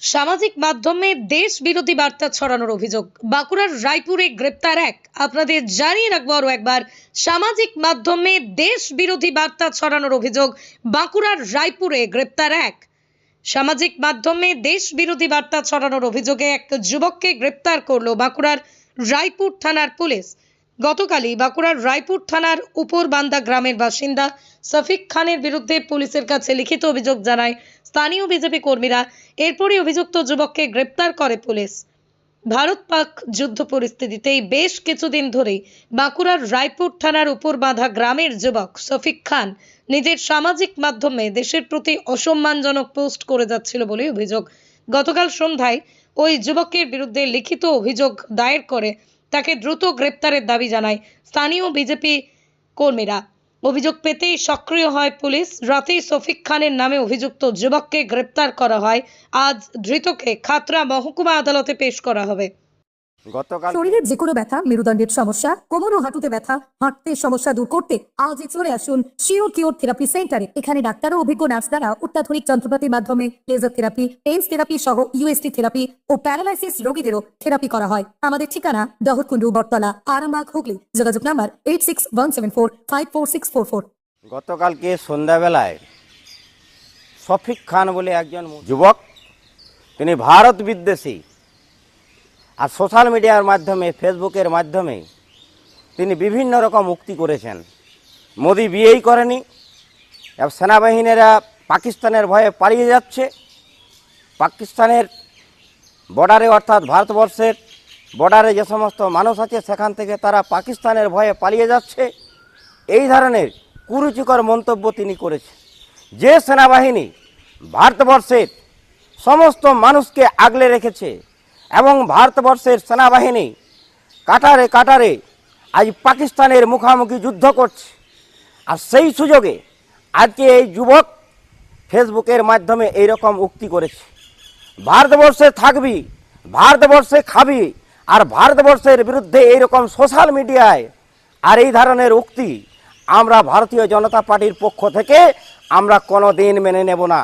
সামাজিক মাধ্যমে দেশ বিরোধী বার্তা ছড়ানোর অভিযোগ। বাঁকুড়ার রায়পুরে গ্রেপ্তার এক। আপনাদের জানিয়ে রাখব আরও একবার, সামাজিক মাধ্যমে দেশ বিরোধী বার্তা ছড়ানোর অভিযোগ বাঁকুড়ার রায়পুরে গ্রেপ্তার এক। সামাজিক মাধ্যমে দেশ বিরোধী বার্তা ছড়ানোর অভিযোগে এক যুবককে গ্রেপ্তার করল বাঁকুড়ার রায়পুর থানার পুলিশ। গতকালই বাঁকুড়ার রায়পুর থানার উপরবান্দা গ্রামের বাসিন্দা সফিক খানের বিরুদ্ধে পুলিশের কাছে লিখিত অভিযোগ জানায় স্থানীয় বিজেপি কর্মীরা। এরপরই অভিযুক্ত যুবককে গ্রেপ্তার করে পুলিশ। ভারত পাক যুদ্ধ পরিস্থিতিতেই বেশ কিছুদিন ধরেই বাঁকুড়ার রায়পুর থানার উপর বাঁধা গ্রামের যুবক শফিক খান নিজের সামাজিক মাধ্যমে দেশের প্রতি অসম্মানজনক পোস্ট করে যাচ্ছিল বলে অভিযোগ। গতকাল সন্ধ্যায় ওই যুবকের বিরুদ্ধে লিখিত অভিযোগ দায়ের করে তাকে দ্রুত গ্রেপ্তারের দাবি জানায় স্থানীয় বিজেপি কর্মীরা। অভিযোগ পেতেই সক্রিয় হয় পুলিশ। রাতেই সফিক খানের নামে অভিযুক্ত যুবককে গ্রেপ্তার করা হয়। আজ ধৃতকে খাতরা মহকুমা আদালতে পেশ করা হবে। গতকাল শরীরের যে কোনো ব্যথা মেরুদণ্ডের সমস্যা কোমর ও হাঁটুতে ব্যথা হাঁটতে সমস্যা দূর করতে আজই চলে আসুন শিওর কিওর থেরাপি সেন্টারে এখানে ডাক্তার ও অভিজ্ঞ নার্স দ্বারা অত্যাধুনিক যন্ত্রপাতির মাধ্যমে লেজার থেরাপি পেন্স থেরাপি সহ ইউএসটি থেরাপি ও প্যারালাইসিস রোগীদেরও থেরাপি করা হয়। আমাদের ঠিকানা দহরকুন্ডু বটতলা আরামবাগ হুগলি। যোগাযোগ number eight six one seven four five four six four four গতকালকে সন্ধ্যাবেলায় শফিক খান বলে একজন যুবক তিনি ভারত বিদ্বেষী। আর সোশ্যাল মিডিয়ার মাধ্যমে, ফেসবুকের মাধ্যমে তিনি বিভিন্ন রকম মুক্তি করেছেন। মোদি বিয়েই করেনি সেনাবাহিনীরা পাকিস্তানের ভয়ে পালিয়ে যাচ্ছে। পাকিস্তানের বর্ডারে অর্থাৎ ভারতবর্ষের বর্ডারে যে সমস্ত মানুষ আছে, সেখান থেকে তারা পাকিস্তানের ভয়ে পালিয়ে যাচ্ছে। এই ধরনের কুরুচিকর মন্তব্য তিনি করেছেন। যে সেনাবাহিনী ভারতবর্ষের সমস্ত মানুষকে আগলে রেখেছে এবং ভারতবর্ষের সেনাবাহিনী কাটারে কাটারে আজ পাকিস্তানের মুখামুখি যুদ্ধ করছে। আর সেই সুযোগে আজকে এই যুবক ফেসবুকের মাধ্যমে এই রকম উক্তি করেছে। ভারতবর্ষে থাকবি, ভারতবর্ষে খাবি আর ভারতবর্ষের বিরুদ্ধে এইরকম সোশ্যাল মিডিয়ায় আর এই ধরনের উক্তি আমরা ভারতীয় জনতা পার্টির পক্ষ থেকে আমরা কোনো দিন মেনে নেব না।